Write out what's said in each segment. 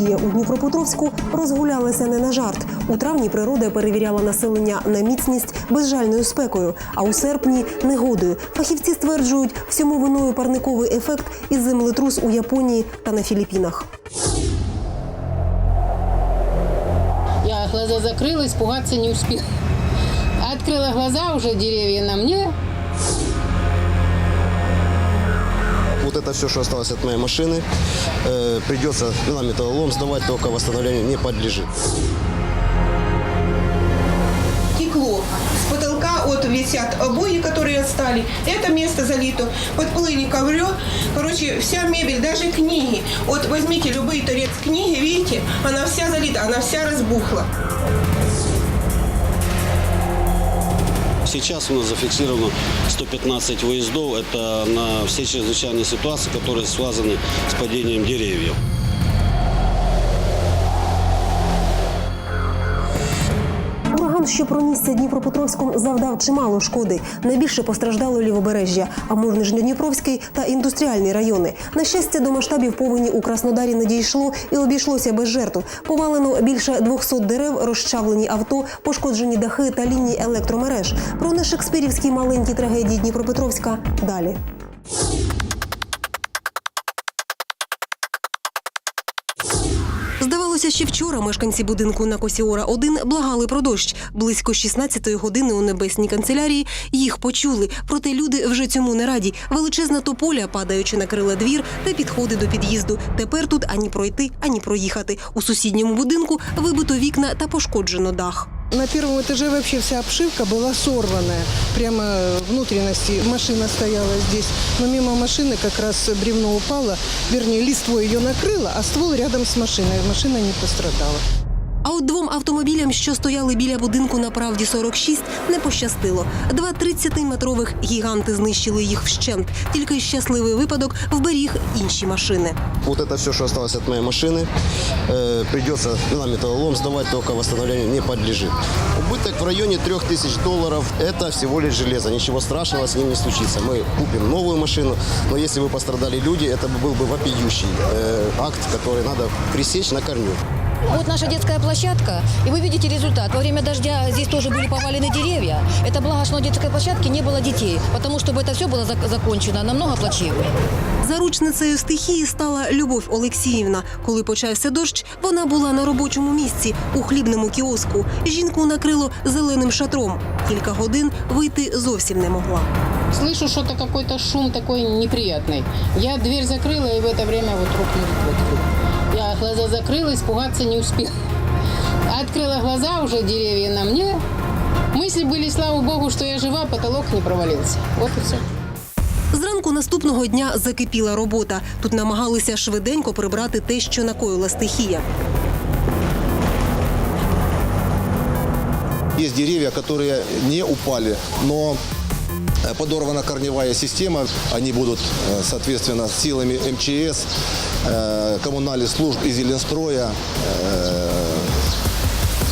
стихія у Дніпропетровську розгулялася не на жарт. У травні природа перевіряла населення на міцність безжальною спекою, а у серпні негодою. Фахівці стверджують, всьому виною парниковий ефект із землетрус у Японії та на Філіппінах. Я глаза закрыла, испугаться не успела. Открыла глаза, уже деревья на мне. Это все, что осталось от моей машины, э, придется на металлолом сдавать, только восстановлению не подлежит. текло. С потолка вот висят обои, которые отстали. Это место залито. Подплыли коврё. Короче, вся мебель, даже книги. Вот возьмите любые торец книги, видите, она вся залита, она вся разбухла. Сейчас у нас зафиксировано 115 выездов. Это на все чрезвычайные ситуации, которые связаны с падением деревьев. Ураган, що пронісся Дніпропетровськом, завдав чимало шкоди. Найбільше постраждало лівобережжя, а Нижньодніпровський та індустріальні райони. На щастя, до масштабів повені у Краснодарі не дійшло і обійшлося без жертв. Повалено більше 200 дерев, розчавлені авто, пошкоджені дахи та лінії електромереж. Про нешекспірівські маленькі трагедії Дніпропетровська далі. Ще вчора мешканці будинку на Косіора 1 благали про дощ. Близько 16-ї години у небесній канцелярії їх почули. Проте люди вже цьому не раді. Величезна тополя, падаючи на крила двір та підходи до під'їзду. Тепер тут ані пройти, ані проїхати. У сусідньому будинку вибито вікна та пошкоджено дах. На первом этаже вообще вся обшивка была сорванная. Прямо внутренности. Машина стояла здесь. Но мимо машины как раз бревно упало. Вернее, листво ее накрыло, а ствол рядом с машиной. Машина не пострадала. А от двом автомобілям, що стояли біля будинку на правді 46, не пощастило. Два 30-метрових гіганти знищили їх вщент. Тільки щасливий випадок вберіг інші машини. Вот это все, что осталось от моей машины, э, придется на металлолом сдавать, только восстановлению не подлежит. Убыток в районе 3000 долларов – это всего лишь железо. Ничего страшного с ним не случится. Мы купим новую машину, но если бы пострадали люди, это был бы вопиющий э, акт, который надо пресечь на корню. Вот наша детская площадка, и вы видите результат. Во время дождя здесь тоже были повалены деревья. Это благо, что на детской площадке не было детей, потому что бы это все было зак- закончено намного плачевнее. Заручницею стихії стала Любов Олексіївна. Коли почався дощ, вона була на робочому місці у хлібному кіоску. Жінку накрило зеленим шатром. Кілька годин вийти зовсім не могла. Слышу что-то, какой-то шум такой неприятный. Я дверь закрыла, и в это время вот рухнули вот. Я глаза закрыла, испугаться не успела. Открыла глаза, уже деревья на мне. Мысли были, слава богу, что я жива, потолок не провалился. Вот и все. Зранку наступного дня закипіла робота. Тут намагалися швиденько прибрати те, що накоїла стихія. Есть деревья, которые не упали, но э, подорвана корневая система. Они будут, э, соответственно, силами МЧС, э, коммунальных служб и Зеленстроя э,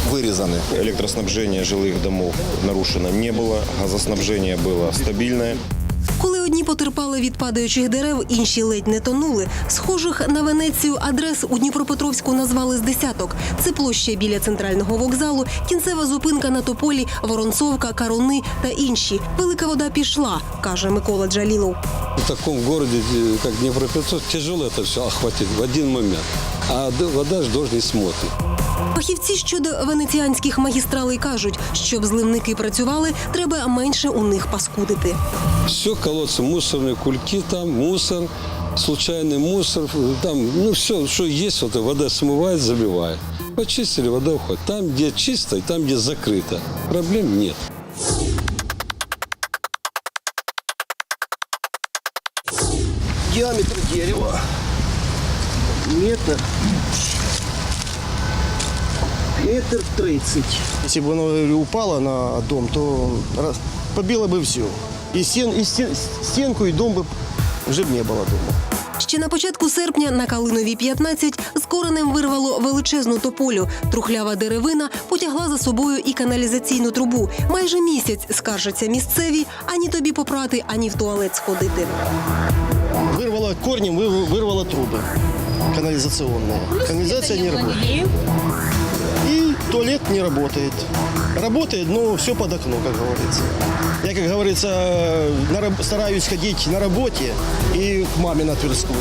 вырезаны. Электроснабжение жилых домов нарушено не было, газоснабжение было стабильное. Одні потерпали від падаючих дерев, інші ледь не тонули. Схожих на Венецію адрес у Дніпропетровську назвали з десяток. Це площа біля центрального вокзалу, кінцева зупинка на тополі, Воронцовка, Каруни та інші. Велика вода пішла, каже Микола Джалілов. В таком городе, э, как Днепропетровск, тяжело это все охватить в один момент. А вода ж дождь не смотрит. Фахівці щодо венеціанських магістралей кажуть, щоб зливники працювали, треба менше у них паскудити. Все колодцы, мусорные кульки там, мусор, случайный мусор, э, там, ну все, что есть, вот вода смывает, забивает. Почистили, вода уходит. Там, где чисто, и там, где закрыто. Проблем нет. Диаметр дерева метр, метр тридцать. Если бы оно упало на дом, то раз- побило бы все. И, стен, и стен- стенку, и дом бы уже б не было дома. Ще на початку серпня на Калиновій 15 з коренем вирвало величезну тополю. Трухлява деревина потягла за собою і каналізаційну трубу. Майже місяць скаржаться місцеві ані тобі попрати, ані в туалет сходити. Вырвало корнем, вы- вырвало трубы канализационные. Канализация не работает. И туалет не работает. Работает, но все под окно, как говорится. Я, как говорится, на раб- стараюсь ходить на работе и к маме на Тверскую.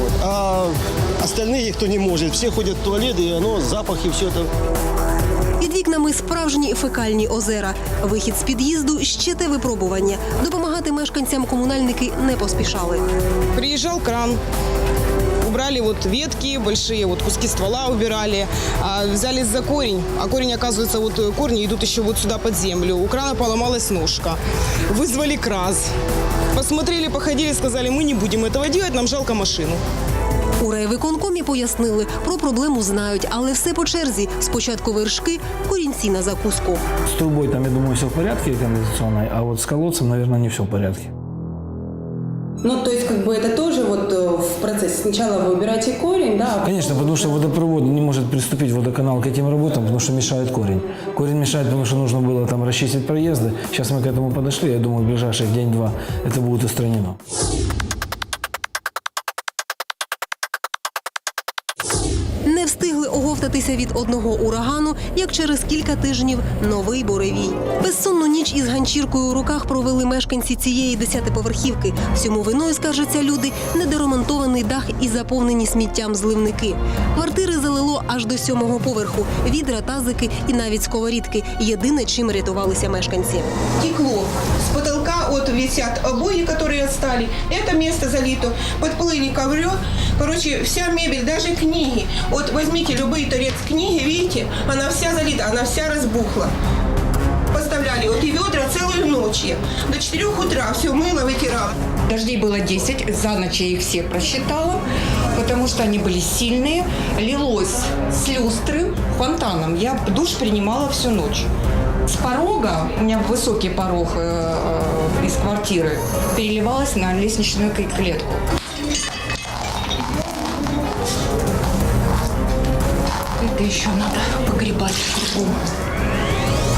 Вот. А остальные, кто не может, все ходят в туалет, и оно, запахи, все это Під вікнами справжні фекальні озера. Вихід з під'їзду ще те випробування. Допомагати мешканцям комунальники не поспішали. Приезжал кран, убрали вот ветки, большие вот куски ствола убирали, а взялись за корень, а корень, оказывается, вот э, корни идут еще вот сюда под землю. У крана поломалась ножка. Вызвали КРАС. Посмотрели, походили, сказали, мы не будем этого делать, нам жалко машину. У райвиконкомі пояснили, про проблему знають, але все по черзі. Спочатку вершки, корінці на закуску. С трубой там, я думаю, все в порядке канализационной, а вот с колодцем, наверное, не все в порядке. Ну, то есть, как бы это тоже вот э, в процессе. Сначала вы убираете корень, да, а Конечно, потому что водопровод не может приступить водоканал к этим работам, потому что мешает корень. Корень мешает, потому что нужно было там расчистить проезды. Сейчас мы к этому подошли, я думаю, в ближайших день-два это будет устранено. встигли оговтатися від одного урагану, як через кілька тижнів новий буревій. Безсонну ніч із ганчіркою у руках провели мешканці цієї десятиповерхівки. Всьому виною скаржаться люди, недоремонтований дах і заповнені сміттям зливники. Квартири залило аж до сьомого поверху. Відра, тазики і навіть сковорідки. Єдине, чим рятувалися мешканці. Текло. С потолка вот висят обои, которые отстали. Это место залито. Подплыли ковры. Короче, вся мебель, даже книги. Вот возьмите любые торец книги, видите, она вся залита, она вся разбухла. Поставляли вот и ведра целую ночь. До 4 утра все мыло, вытирала. Дождей было 10, за ночь я их все просчитала, потому что они были сильные. Лилось с люстры фонтаном. Я душ принимала всю ночь. С порога, у меня высокий порог э, э, из квартиры, переливалось на лестничную клетку. Это еще надо погребать кругом.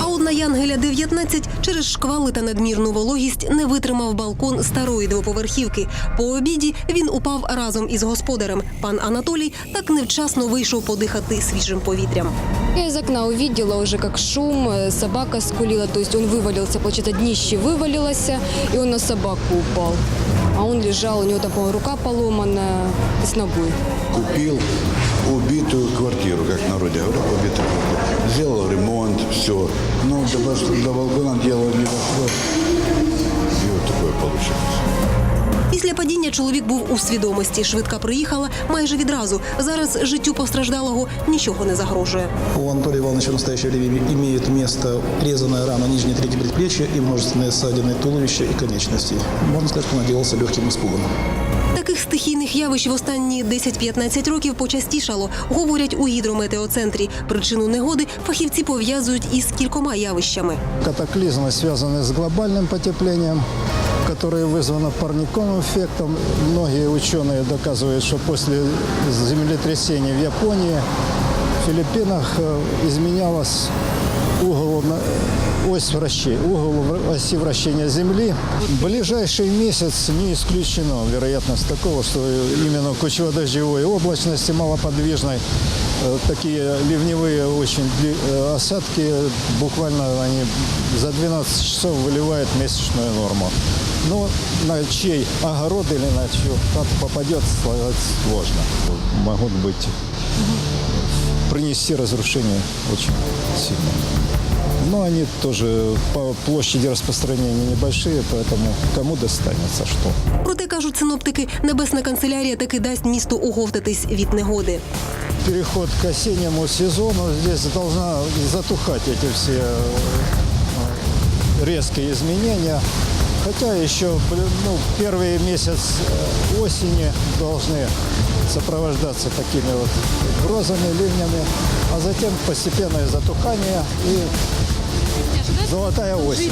А от на Янгеля 19 через шквали та надмірну вологість не витримав балкон старої двоповерхівки. По обіді він упав разом із господарем. Пан Анатолій так невчасно вийшов подихати свіжим повітрям. Я из окна увидела уже как шум, э, собака скулила, то есть он вывалился, получается, днище вывалилось, и он на собаку упал. А он лежал, у него по-моему, рука поломанная ногой. Купил убитую квартиру, как в народе говорят, убитую квартиру. Сделал ремонт, все. Но до, до балкона дело не дошло. И вот такое получилось. Після падіння чоловік був у свідомості. Швидка приїхала майже відразу. Зараз життю постраждалого нічого не загрожує. У Анатолія Івановича в настоящее время имеет место рана нижней трети предплечья и множественные ссадины туловища и конечностей. Можно сказать, что он отделался легким испугом. Таких стихійних явищ в останні 10-15 років почастішало, говорять у гідрометеоцентрі. Причину негоди фахівці пов'язують із кількома явищами. Катаклизмы связаны с глобальным потеплением, которое вызвано парниковым эффектом. Многие ученые доказывают, что после землетрясения в Японии, в Филиппинах э, изменялась угол, на- ось вращения, угол оси вращения Земли. В ближайший месяц не исключено вероятность такого, что именно кучево-дождевой облачности малоподвижной э, такие ливневые очень э, осадки, буквально они за 12 часов выливают месячную норму. Но на чей огород или на чью хату попадет, сказать сложно. Могут быть принести разрушение очень сильно. Но они тоже по площади распространения небольшие, поэтому кому достанется что. Проте кажуть синоптики, небесна канцелярія таки дасть місту оговтатись від негоди. Переход к осеннему сезону, здесь должна затухать эти все э, резкие изменения. Хотя еще ну, первый месяц э, осени должны сопровождаться такими вот грозами, ливнями, а затем постепенное затухание и Золотая осень.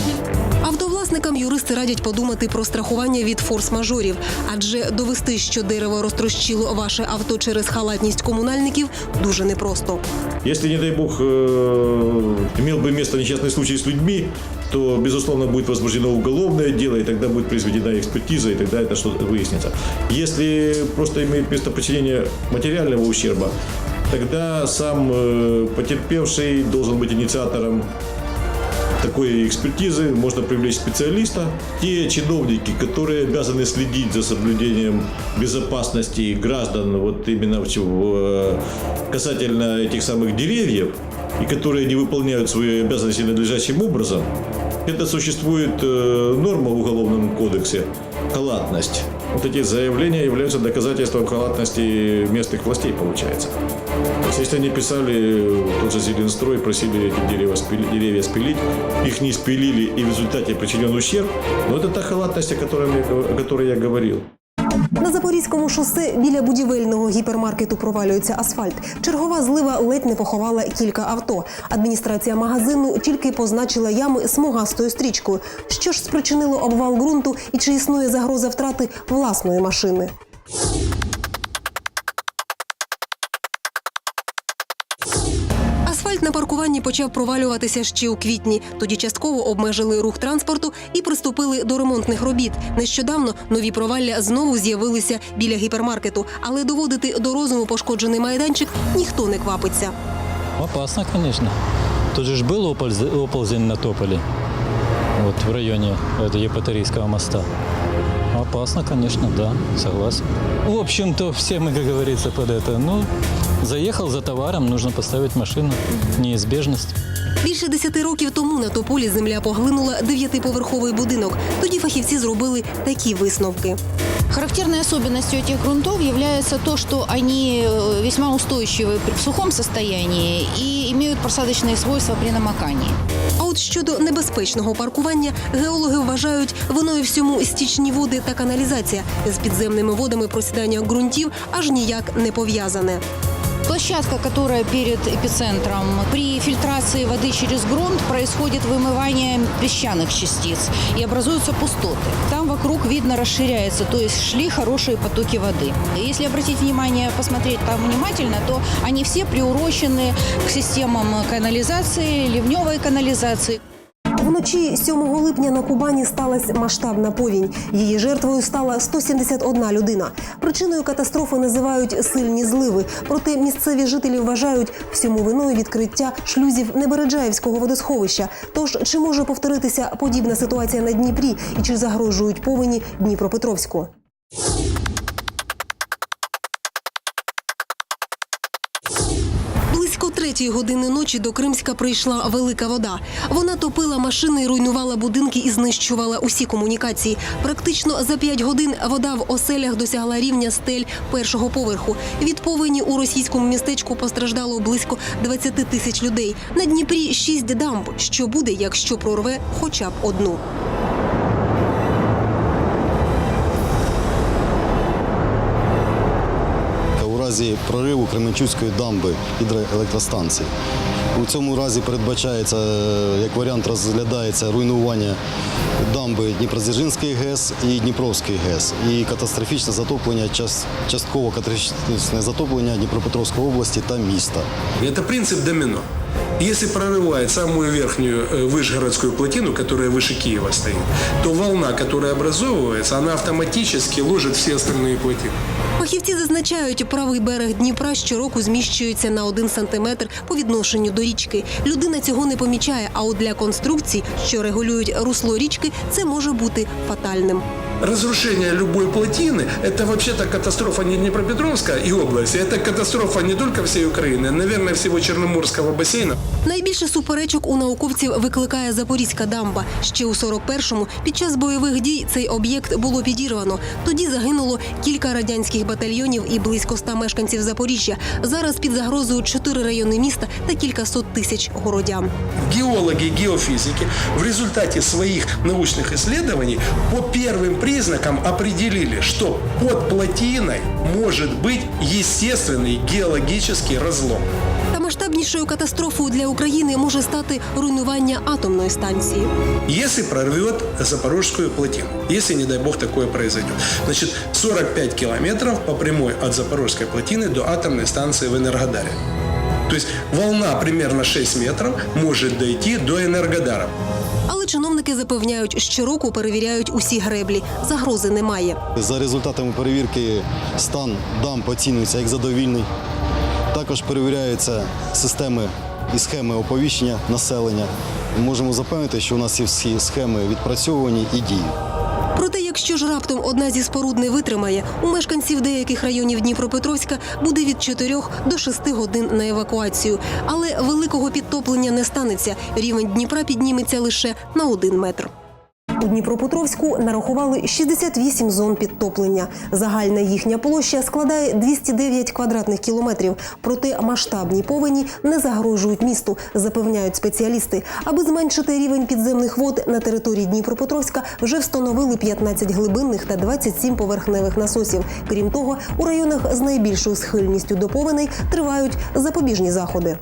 Автовласникам юристи радять подумати про страхування від форс-мажорів, адже довести, що дерево розтрощило ваше авто через халатність комунальників, дуже непросто. Если, не дай бог, э, имел бы место несчастный случай с людьми, то, безусловно, будет возбуждено уголовное дело, и тогда будет произведена экспертиза, и тогда это что выяснится. Если просто имеет место причинение материального ущерба, тогда сам э, потерпевший должен быть инициатором такой экспертизы, можно привлечь специалиста. Те чиновники, которые обязаны следить за соблюдением безопасности граждан, вот именно в, в- касательно этих самых деревьев, и которые не выполняют свои обязанности надлежащим образом, это существует э, норма в Уголовном кодексе – халатность. Вот эти заявления являются доказательством халатности местных властей, получается. То есть, если они писали, тот же Зеленстрой, просили эти деревья спилить, деревья спилить, их не спилили и в результате причинен ущерб, но это та халатность, о которой, о которой я говорил. На Запорізькому шосе біля будівельного гіпермаркету провалюється асфальт. Чергова злива ледь не поховала кілька авто. Адміністрація магазину тільки позначила ями смугастою стрічкою. Що ж спричинило обвал ґрунту і чи існує загроза втрати власної машини? Паркуванні почав провалюватися ще у квітні. Тоді частково обмежили рух транспорту і приступили до ремонтних робіт. Нещодавно нові провалля знову з'явилися біля гіпермаркету, але доводити до розуму пошкоджений майданчик ніхто не квапиться. Опасно, конечно. Тут же ж ополз- оползень на Тополе, вот в районе этого моста. Опасно, конечно, да, согласен. В общем-то, все мы, как говорится, под это. Ну, заехал за товаром, нужно поставить машину. Неизбежность. Більше десяти років тому на тополі земля поглинула дев'ятиповерховий будинок. Тоді фахівці зробили такі висновки. Характерной особенностью этих грунтов является то, что они э, весьма устойчивы при сухом состоянии и имеют просадочные свойства при намокании. А от щодо небезпечного паркування, геологи вважають виною всьому стічні води та каналізація з підземними водами просідання ґрунтів аж ніяк не пов'язане. Площадка, которая перед эпицентром, при фильтрации воды через грунт происходит вымывание песчаных частиц и образуются пустоты. Там вокруг видно расширяется, то есть шли хорошие потоки воды. Если обратить внимание, посмотреть там внимательно, то они все приурочены к системам канализации, ливневой канализации. Вночі 7 липня на Кубані сталася масштабна повінь. Її жертвою стала 171 людина. Причиною катастрофи називають сильні зливи. Проте місцеві жителі вважають всьому виною відкриття шлюзів Небереджаївського водосховища. Тож чи може повторитися подібна ситуація на Дніпрі і чи загрожують повені Дніпропетровську? Третьої години ночі до Кримська прийшла велика вода. Вона топила машини, руйнувала будинки і знищувала усі комунікації. Практично за п'ять годин вода в оселях досягла рівня стель першого поверху. Від повені у російському містечку постраждало близько 20 тисяч людей. На Дніпрі шість дамб. Що буде, якщо прорве хоча б одну? Разі прориву Кременчуцької дамби гідроелектростанції. У цьому разі передбачається, е, як варіант розглядається руйнування дамби Дніпродзержинської ГЕС і Дніпровської ГЕС і катастрофічне затоплення, частково катастрофічне затоплення Дніпропетровської області та міста. Це принцип домино. Если прорывает самую верхнюю э, Вышгородскую плотину, которая выше Киева стоит, то волна, которая образовывается, она автоматически ложит все остальные плотины. Фахівці зазначають, правий берег Дніпра щороку зміщується на один сантиметр по відношенню до річки. Людина цього не помічає. А от для конструкцій, що регулюють русло річки, це може бути фатальним. Разрушение любой плотины – это вообще-то катастрофа не Днепропетровска и области, это катастрофа не только всей Украины, а, наверное, всего Черноморского бассейна. Найбільше суперечок у науковців викликає Запорізька дамба. Ще у 41-му під час бойових дій цей об'єкт було підірвано. Тоді загинуло кілька радянських батальйонів і близько ста мешканців Запоріжжя. Зараз під загрозою чотири райони міста та кілька сот тисяч городян. Геологи и геофизики в результате своих научных исследований по первым признакам определили, что под плотиной может быть естественный геологический разлом. Та Наймасштабнішою катастрофою для України може стати руйнування атомної станції. Если прорвет Запорожскую плотину, если, не дай бог, такое произойдет. Значит, 45 километров по прямой от Запорожской плотины до атомной станции в Энергодаре. То есть волна примерно 6 метров может дойти до Энергодара. Чиновники запевняють, щороку перевіряють усі греблі. Загрози немає. За результатами перевірки стан дамб оцінюється як задовільний. Також перевіряються системи і схеми оповіщення населення. Можемо запевнити, що у нас всі схеми відпрацьовані і діють. Проте, якщо ж раптом одна зі споруд не витримає, у мешканців деяких районів Дніпропетровська буде від 4 до 6 годин на евакуацію. Але великого підтоплення не станеться. Рівень Дніпра підніметься лише на один метр. У Дніпропетровську нарахували 68 зон підтоплення. Загальна їхня площа складає 209 квадратних кілометрів. Проте масштабні повені не загрожують місту, запевняють спеціалісти. Аби зменшити рівень підземних вод на території Дніпропетровська вже встановили 15 глибинних та 27 поверхневих насосів. Крім того, у районах з найбільшою схильністю до повеней тривають запобіжні заходи.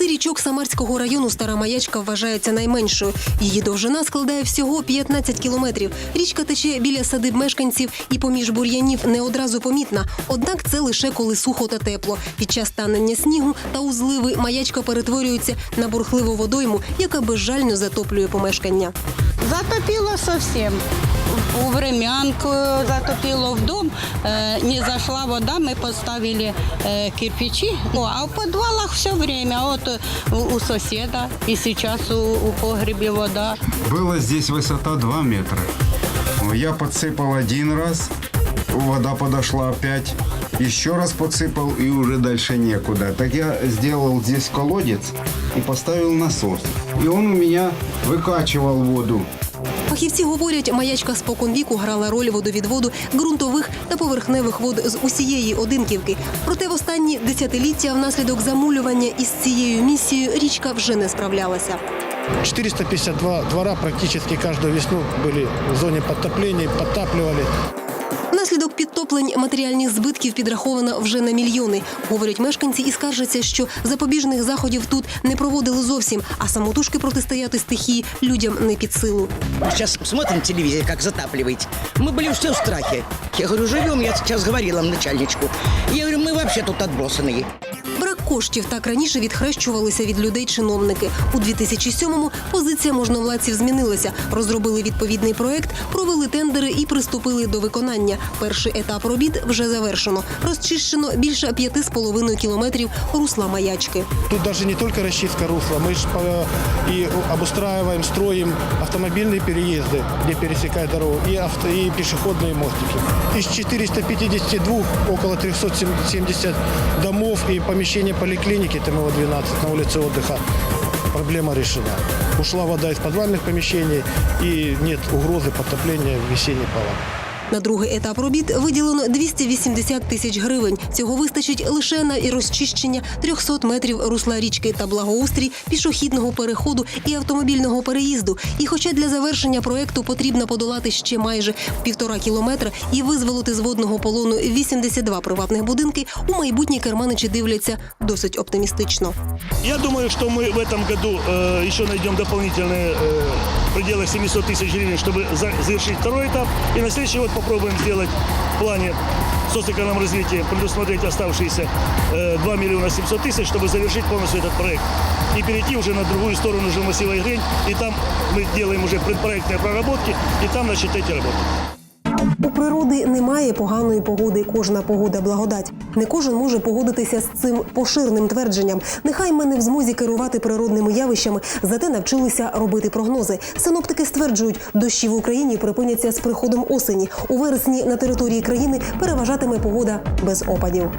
Серед п'яти річок Самарського району Стара Маячка вважається найменшою. Її довжина складає всього 15 кілометрів. Річка тече біля садиб мешканців і поміж бур'янів не одразу помітна. Однак це лише коли сухо та тепло. Під час танення снігу та у зливи маячка перетворюється на бурхливу водойму, яка безжально затоплює помешкання. Затопило совсем. У времянку затопило в дом, э, не зашла вода, мы поставили э, кирпичи. Ну, а в подвалах все время, вот э, у, соседа, и сейчас у, у погребе вода. Была здесь высота 2 метра. Я подсыпал один раз, вода подошла опять. Еще раз подсыпал и уже дальше некуда. Так я сделал здесь колодец и поставил насос. И он у меня выкачивал воду. Фахівці говорять, маячка споконвіку грала роль водовідводу ґрунтових та поверхневих вод з усієї одинківки. Проте в останні десятиліття внаслідок замулювання із цією місією річка вже не справлялася. 452 двора практически каждую весну были в зоне подтопления, подтапливали. Внаслідок підтоплень матеріальних збитків підраховано вже на мільйони. Говорять мешканці і скаржаться, що запобіжних заходів тут не проводили зовсім, а самотужки протистояти стихії людям не під силу. Сейчас смотрим телевизор, как затапливаете. Мы были все в страхе. Я говорю, живем, я сейчас говорила начальничку. Я говорю, мы вообще тут отбросанные. Брак коштів так раніше відхрещувалися від людей чиновники. У 2007-му позиція можновладців змінилася. Розробили відповідний проект, провели тендери і приступили до виконання. Перший етап робіт вже завершено. Розчищено більше 5,5 кілометрів русла маячки. Тут даже не только расчистка русла, мы же по- и обустраиваем, строим автомобильные переезды, где пересекают дорогу, и, авто, и пешеходные мостики. Из 452 около 370 домов и помещения поликлиники, ТМО 12 на улице отдыха, проблема решена. Ушла вода из подвальных помещений и нет угрозы подтопления в весенний палат. На другий етап робіт виділено 280 тисяч гривень. Цього вистачить лише на і розчищення 300 метрів русла річки та благоустрій пішохідного переходу і автомобільного переїзду. І хоча для завершення проекту потрібно подолати ще майже півтора кілометра і визволити з водного полону 82 приватних будинки, у майбутнє керманичі дивляться досить оптимістично. Я думаю, что мы в этом году э, еще найдем дополнительные э, в пределах 700 тысяч гривен, чтобы за- завершить второй этап. И на следующий год попробуем сделать в плане социоэкономического развития, предусмотреть оставшиеся э, 2 миллиона 700 тысяч, чтобы завершить полностью этот проект. И перейти уже на другую сторону уже массива Игрень. И там мы делаем уже предпроектные проработки, и там начать эти работы. У природи немає поганої погоди. Кожна погода благодать. Не кожен може погодитися з цим поширеним твердженням. Нехай ми не в змозі керувати природними явищами, зате навчилися робити прогнози. Синоптики стверджують, дощі в Україні припиняться з приходом осені. У вересні на території країни переважатиме погода без опадів.